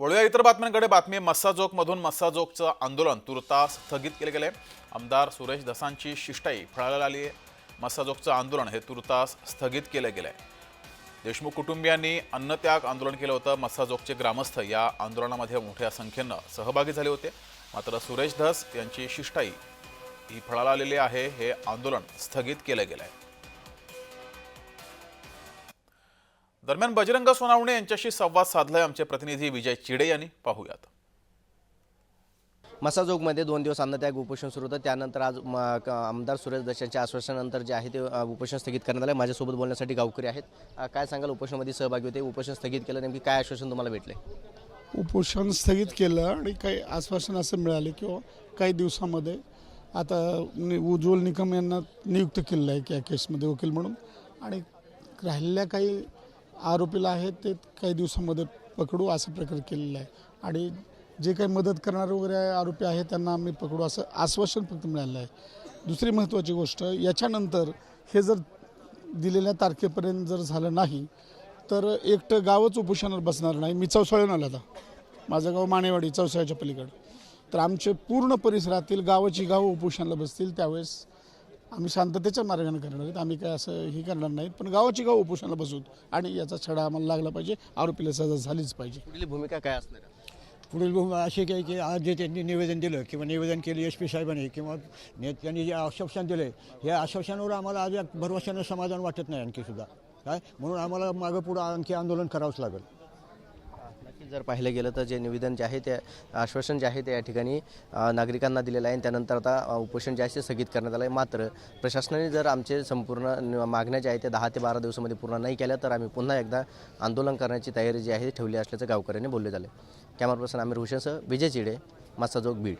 वळूया इतर बातम्यांकडे. बातमी मस्साजोकमधून मस्साजोकचं आंदोलन तुर्तास स्थगित केले गेले. आमदार सुरेश धसांची शिष्टाई फळायला आली. आहे आंदोलन हे तुर्तास स्थगित केलं गेलं. आहे देशमुख कुटुंबियांनी अन्नत्याग आंदोलन केलं होतं. मस्साजोगचे ग्रामस्थ या आंदोलनामध्ये मोठ्या संख्येनं सहभागी झाले होते. मात्र सुरेश धस यांची शिष्टाई ही फळाला आलेली आहे. हे आंदोलन स्थगित केलं गेलं. आहे दरम्यान बजरंग सोनावणे यांच्याशी संवाद साधलाय. आमचे प्रतिनिधी विजय चिडे यांनी. पाहूयात. मसाजोगमध्ये दोन दिवस अन्नत्याग उपोषण सुरू होतं. त्यानंतर आज आमदार सुरेश दशांच्या आश्वासनानंतर जे आहे ते उपोषण स्थगित करण्यात आलं माझ्यासोबत बोलण्यासाठी गावकरी आहेत. काय सांगाल? उपोषणामध्ये सहभागी होते. उपोषण स्थगित केलं. नेमकी काय आश्वासन तुम्हाला भेटले उपोषण स्थगित केलं आणि काही आश्वासन असं मिळाले किंवा काही दिवसामध्ये आता नि- उज्ज्वल निकम यांना नियुक्त केलेलं आहे की या केसमध्ये वकील म्हणून. आणि राहिलेल्या काही आरोपीला आहेत ते काही दिवसामध्ये पकडू असं प्रकार केलेलं आहे. आणि जे काही मदत करणारे वगैरे आरोपी आहेत त्यांना आम्ही पकडू असं आश्वासन फक्त मिळालं आहे. दुसरी महत्त्वाची गोष्ट याच्यानंतर हे जर दिलेल्या तारखेपर्यंत जर झालं नाही तर एकटं गावच उपोषणावर बसणार नाही. मी चौसाळून आलो आता. माझं गाव मानेवाडी चौसाळ्याच्या पलीकडं. तर आमचे पूर्ण परिसरातील गावाची गावं उपोषणाला बसतील त्यावेळेस आम्ही शांततेच्या मार्गाने करणार आहेत. आम्ही काय असं हे करणार नाहीत पण गावाची गाव उपोषणाला बसू आणि याचा छडा आम्हाला लागला पाहिजे. आरोपीला सजा झालीच पाहिजे. पुढील भूमिका काय असणार? आहे? पुढील भूमिका अशी काही की आज जे त्यांनी निवेदन दिलं किंवा निवेदन केलं एस पी साहेबांनी किंवा नेत्यांनी जे आश्वासन दिले या आश्वासनावर आम्हाला आज भरवशानं समाधान वाटत नाही आणखी सुद्धा. काय? म्हणून आम्हाला मागं पुढं आणखी आंदोलन करावंच लागेल. जर पाहिलं गेलं तर जे निवेदन जे आहे ते आश्वासन जे आहे ते या ठिकाणी नागरिकांना दिलेलं आहे. आणि त्यानंतर आता उपोषण जे आहे ते स्थगित करण्यात आलं आहे मात्र प्रशासनाने जर आमचे संपूर्ण मागण्या ज्या आहेत त्या दहा ते बारा दिवसामध्ये पूर्ण नाही केल्या तर आम्ही पुन्हा एकदा आंदोलन करण्याची तयारी जी आहे ती ठेवली असल्याचं गावकऱ्यांनी बोलले झाले. कॅमेरा पर्सन आमिर हुसेनसह विजय चिडे मस्साजोग बीड.